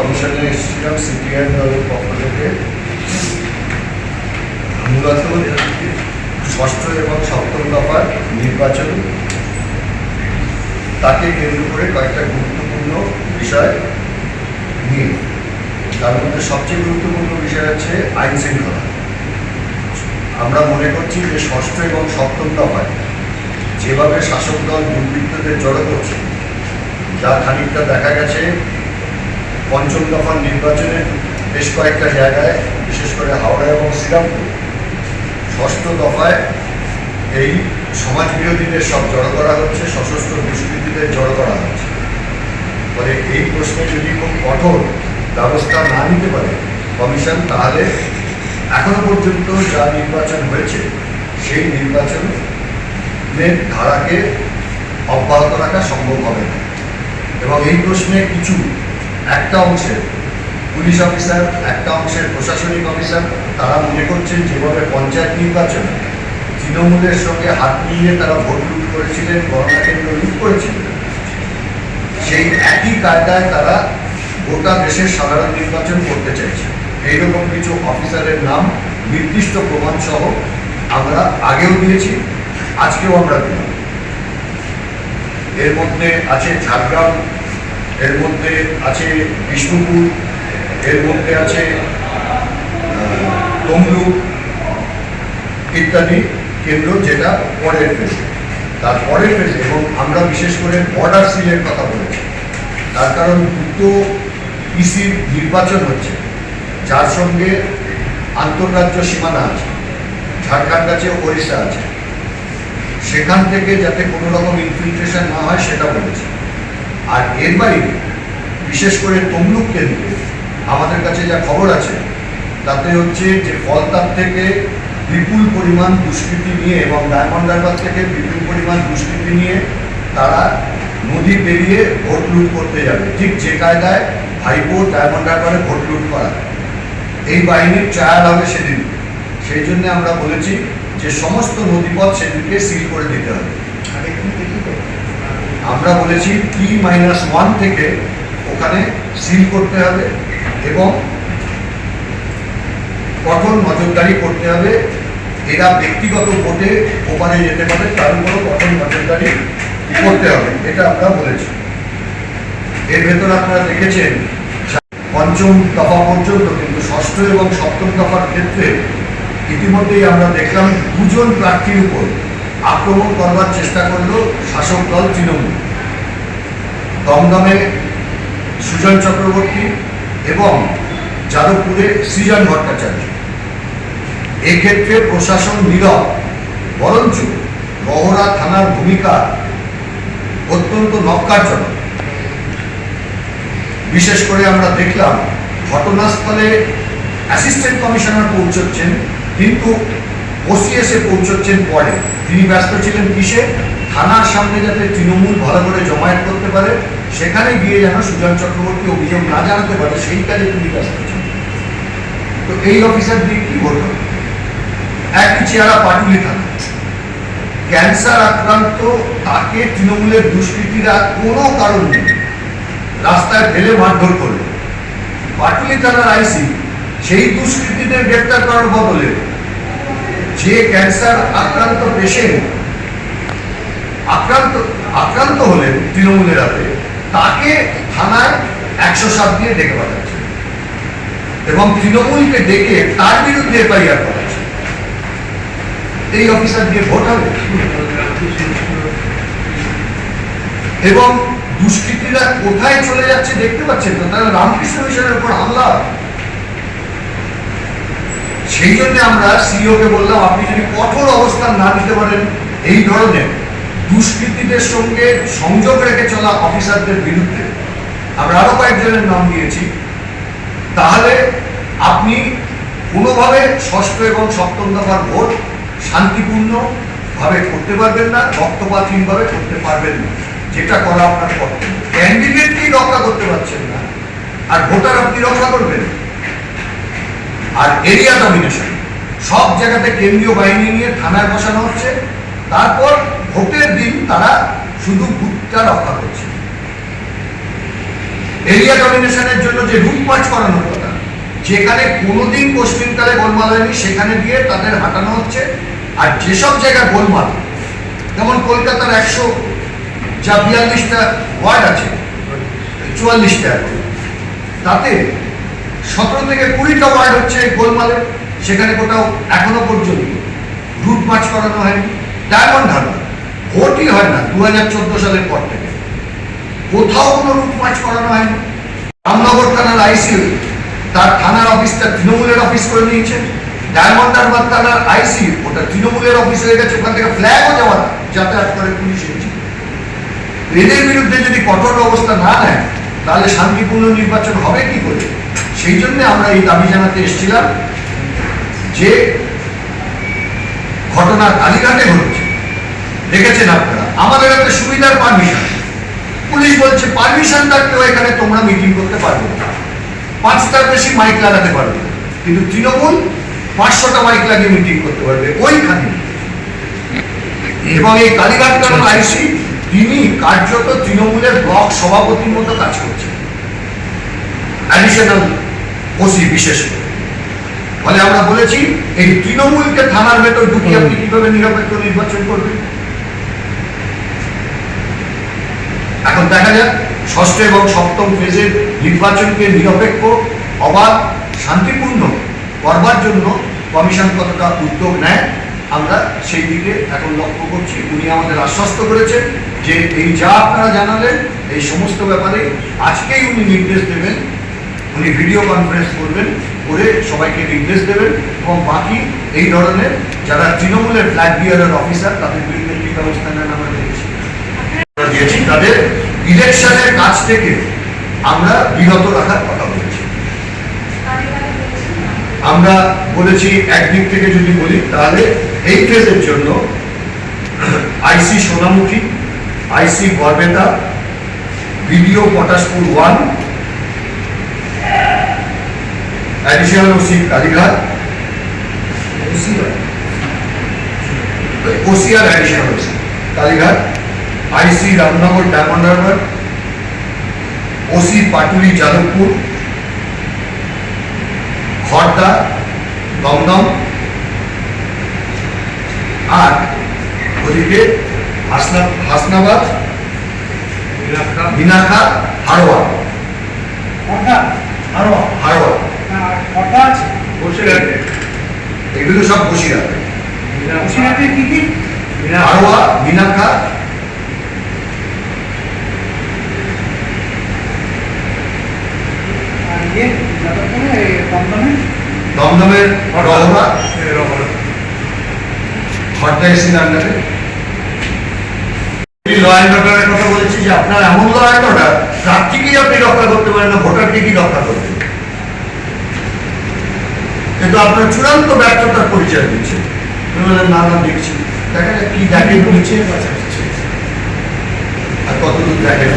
কমিশনে এসেছিলাম সিপিআই দলের পক্ষ থেকে। মূলত ষষ্ঠ এবং সপ্তম দফার নির্বাচন। তাকে কেন্দ্র করে কয়েকটা গুরুত্বপূর্ণ বিষয় নিয়ে। তার মধ্যে সবচেয়ে গুরুত্বপূর্ণ বিষয় হচ্ছে আইন শৃঙ্খলা। আমরা মনে করছি যে ষষ্ঠ এবং সপ্তম দফায় যেভাবে শাসক দল দুর্বৃত্তদের জড়ো করছে, যা খানিকটা দেখা গেছে পঞ্চম দফার নির্বাচনে বেশ কয়েকটা জায়গায়, বিশেষ করে হাওড়া এবং শ্রীরামপুর, ষষ্ঠ দফায় এই সমাজ বিরোধীদের সব জড়ো করা হচ্ছে, সশস্ত্র দুষ্কৃতীদের জড়ো করা হচ্ছে। ফলে এই প্রশ্নে যদি খুব কঠোর ব্যবস্থা না নিতে পারে কমিশন, তাহলে এখনও পর্যন্ত যা নির্বাচন হয়েছে, সেই নির্বাচনের ধারাকে অব্যাহত রাখা সম্ভব হবে না। এবং এই প্রশ্নে কিছু একটা অংশের পুলিশ অফিসার, একটা অংশের প্রশাসনিক অফিসার, তারা মনে করছেন যেভাবে পঞ্চায়েত নির্বাচনে তৃণমূলের সঙ্গে হাত মিলিয়ে তারা ভোট লুট করেছিলেন গণনা কেন্দ্র লুট করেছিলেন, সেই একই কায়দায় তারা গোটা দেশের সাধারণ নির্বাচন করতে চাইছে। এইরকম কিছু অফিসারের নাম, নির্দিষ্ট প্রমাণ সহ আমরা আগেও দিয়েছি, আজকেও আমরা দিলাম। এর মধ্যে আছে ঝাড়গ্রাম এর মধ্যে আছে বিষ্ণুপুর, এর মধ্যে আছে তমলুক ইত্যাদি কেন্দ্র যেটা পরের ফেজে তার পরের ফেজে এবং আমরা বিশেষ করে বর্ডার সিলের কথা বলেছি। তার কারণ দুটো ইসির নির্বাচন হচ্ছে। যার সঙ্গে আন্তর্রাজ্য সীমানা আছে। ঝাড়খণ্ড আছে, ওড়িশা আছে। সেখান থেকে যাতে কোনো রকম ইনফিল্ট্রেশন না হয়, সেটা বলেছে। আর এর বাইরে বিশেষ করে তমলুক কেন্দ্রে আমাদের কাছে যা খবর আছে, তাতে হচ্ছে যে ফলতার থেকে বিপুল পরিমাণ দুষ্কৃতি নিয়ে এবং ডায়মন্ড হারবার থেকে বিপুল পরিমাণ দুষ্কৃতি নিয়ে তারা নদী পেরিয়ে ভোট লুট করতে যাবে। ঠিক যে কায়দায় ভাইপো ডায়মন্ড হারবারে ভোট লুট করা। এই বাহিনীর ট্রায়াল হবে সেদিন। সেই জন্য আমরা বলেছি যে সমস্ত নদীপথ সেদিনকে সিল করে দিতে হবে। আমরা বলেছি টি মাইনাস ওয়ান থেকে ওখানে সিল করতে হবে এবং কঠোর নজরদারি করতে হবে। এরা ব্যক্তিগত ভোটে ওপারে যেতে পারে, তার উপরও কঠোর নজরদারি করতে হবে, এটা আমরা বলেছি। এর ভেতর আপনারা দেখেছেন, পঞ্চম দফা পর্যন্ত কিন্তু ষষ্ঠ এবং সপ্তম দফার ক্ষেত্রে ইতিমধ্যেই আমরা দেখলাম দুজন প্রার্থীর উপর আক্রমণ করবার চেষ্টা করল শাসক দল তৃণমূল। দমদমে সুজন চক্রবর্তী এবং যাদবপুরে সৃজন ভট্টাচার্য। এক্ষেত্রে প্রশাসন নীরব, বরঞ্চ বহরা থানার ভূমিকা অত্যন্ত নক্কারজনক বিশেষ করে আমরা দেখলাম, ঘটনাস্থলে অ্যাসিস্ট্যান্ট কমিশনার পৌঁছচ্ছেন, কিন্তু ওসি এসে পৌঁছচ্ছেন পরে। তিনি ব্যস্ত ছিলেন কিসে? থানার সামনে যাতে তৃণমূল ভালো করে জমায়েত করতে পারে, সেখানে গিয়ে যেন সুজন চক্রবর্তী অভিযোগ না জানাতে পারে, সেই কাজে তিনি ব্যস্ত তো এই অফিসার দিয়ে কি বলল একই চেহারা পাটুলি থানা। ক্যান্সার আক্রান্ত, তাকে তৃণমূলের দুষ্কৃতীরা কোনো কারণ নেই। রাস্তায় ফেলে মারধর করল। পাটুলি থানার আইসি, সেই দুষ্কৃতীদের গ্রেপ্তার করার বদলে যে ক্যান্সার আক্রান্ত পেশেন্ট আক্রান্ত আক্রান্ত হলেন তৃণমূলের হাতে। তাকে থানায় একশো সাত দিয়ে ডেকে পাঠাচ্ছে। এবং তৃণমূলকে ডেকে তার বিরুদ্ধে এফআইআর করাচ্ছে। এই অফিসার দিয়ে ভোট হবে? এবং দুষ্কৃতীরা কোথায় চলে যাচ্ছে দেখতে পাচ্ছেন তো তারা রামকৃষ্ণ মিশনের উপর হামলা। সেই জন্য আমরা সিইওকে বললাম, আপনি যদি কঠোর অবস্থান না নিতে পারেন, এই ধরনের দুষ্কৃতীদের সঙ্গে সংযোগ রেখে চলা অফিসারদের বিরুদ্ধে। আমরা আরও কয়েকজনের নাম দিয়েছি। তাহলে আপনি কোনোভাবে ষষ্ঠ এবং সপ্তম দফার ভোট শান্তিপূর্ণ ভাবে করতে পারবেন না, রক্তপাতহীনভাবে করতে পারবেন না। যেটা করা আপনার কর্তব্য। ক্যান্ডিডেটকেই রক্ষা করতে পারছেন না। আর ভোটার আপনি রক্ষা করবেন। আর এরিয়া ডমিনেশন সব জায়গাতে কেন্দ্রীয় বাহিনী নিয়ে থানায় বসানো হচ্ছে। তারপর ভোটের দিন তারা শুধু বুথটা রক্ষা করছে। এরিয়া ডমিনেশনের জন্য যে রুট মার্চ করানোর কথা যেখানে কোনোদিন পশ্চিমকালে গোলমাল হয়নি, সেখানে গিয়ে তাদের হাঁটানো হচ্ছে। আর যেসব জায়গায় গোলমাল, যেমন কলকাতার একশো যা বিয়াল্লিশটা ওয়ার্ড আছে, চুয়াল্লিশটা এখন তাতে সতেরো থেকে কুড়িটা ওয়ার্ড হচ্ছে গোলমালে, সেখানে কোথাও এখনও পর্যন্ত রুট মার্চ করানো হয়নি। ডায়মন্ড হারবার ভোটই হয় না দু হাজার চোদ্দ সালের পর থেকে। কোথাও কোনো রুট মার্চ করানো হয়নি। রামনগর থানার আইসিউ, তার থানার অফিসটা তৃণমূলের অফিস করে নিয়েছে। ডায়মন্ড হারবার থানার আইসি ওটা তৃণমূলের অফিস হয়ে গেছে, ওখান থেকে ফ্ল্যাগও যাতায়াত করে পুলিশ এসেছে। এদের বিরুদ্ধে যদি কঠোর ব্যবস্থা না নেয়, তাহলে শান্তিপূর্ণ নির্বাচন হবে কি করে? সেই জন্য আমরা এই দাবি জানাতে এসেছিলাম যে ঘটনা কালীঘাটে ঘটছে। দেখেছেন আপনারা? আমাদের একটা সুবিধার পারমিশন পুলিশ বলছে পারমিশন থাকতেও এখানে তোমরা মিটিং করতে পারবে না। পাঁচটার বেশি মাইক লাগাতে পারবে। কিন্তু তৃণমূল পাঁচশোটা মাইক লাগিয়ে মিটিং করতে পারবে ওইখানে। এবং এই কালীঘাট কারণ আইসি তিনি কার্যত তৃণমূলের ব্লক সভাপতির মতো কাজ করছেন। অ্যাডিশনাল ওসি বিশেষ করে। ফলে আমরা বলেছি এই তৃণমূলকে থানার ভেতর ঢুকিয়ে আপনি কীভাবে নিরপেক্ষ নির্বাচন করবেন? এখন দেখা যাক, ষষ্ঠ এবং সপ্তম ফেজের নির্বাচনকে নিরপেক্ষ, অবাধ, শান্তিপূর্ণ করবার জন্য কমিশন কতটা উদ্যোগ নেয়, আমরা সেই দিকে এখন লক্ষ্য করছি। উনি আমাদের আশ্বস্ত করেছেন যে এই যা আপনারা জানালেন, এই সমস্ত ব্যাপারে আজকেই উনি নির্দেশ দেবেন। উনি ভিডিও কনফারেন্স করবেন, করে সবাইকে নির্দেশ দেবেন এবং বাকি এই ধরনের যারা তৃণমূলের ফ্ল্যাগ বিয়ারের অফিসার তাদের বিরুদ্ধে কি ব্যবস্থা নেন আমরা দেখেছি। দিয়েছি তাদের ইলেকশনের কাজ থেকে আমরা বিরত রাখার কথা বলেছি। আমরা বলেছি একদিক থেকে যদি বলি তাহলে এই ফেজের জন্য IC Sonamukhi IC Garbeta BDO Patashpur one additional OC Kalighat OCR additional OC Kalighat. IC Ramnagar Diamond Harbour OC Patuli Jadavpur Khardah Dum Dum আর ওদিকে হাসনা হাসনাবাদ বিনাখা হাড়োয়া হাড়োয়া হাড়োয়া এগুলো সব বসিরহাট। হাড়োয়া বিনাখা দমদমের রহরা। খড়দা এসির আন্ডারে ল অ্যান্ড অর্ডারের কথা বলেছি যে আপনার এমন ল অ্যান্ড অর্ডার প্রার্থীকেই আপনি রক্ষা করতে পারেন না ভোটারকে কি রক্ষা করবেন? কিন্তু আপনার চূড়ান্ত ব্যর্থতার পরিচয় দিচ্ছে। না না দেখছি। দেখা যাক কি দেখে নিচে আর কতদূর দেখে?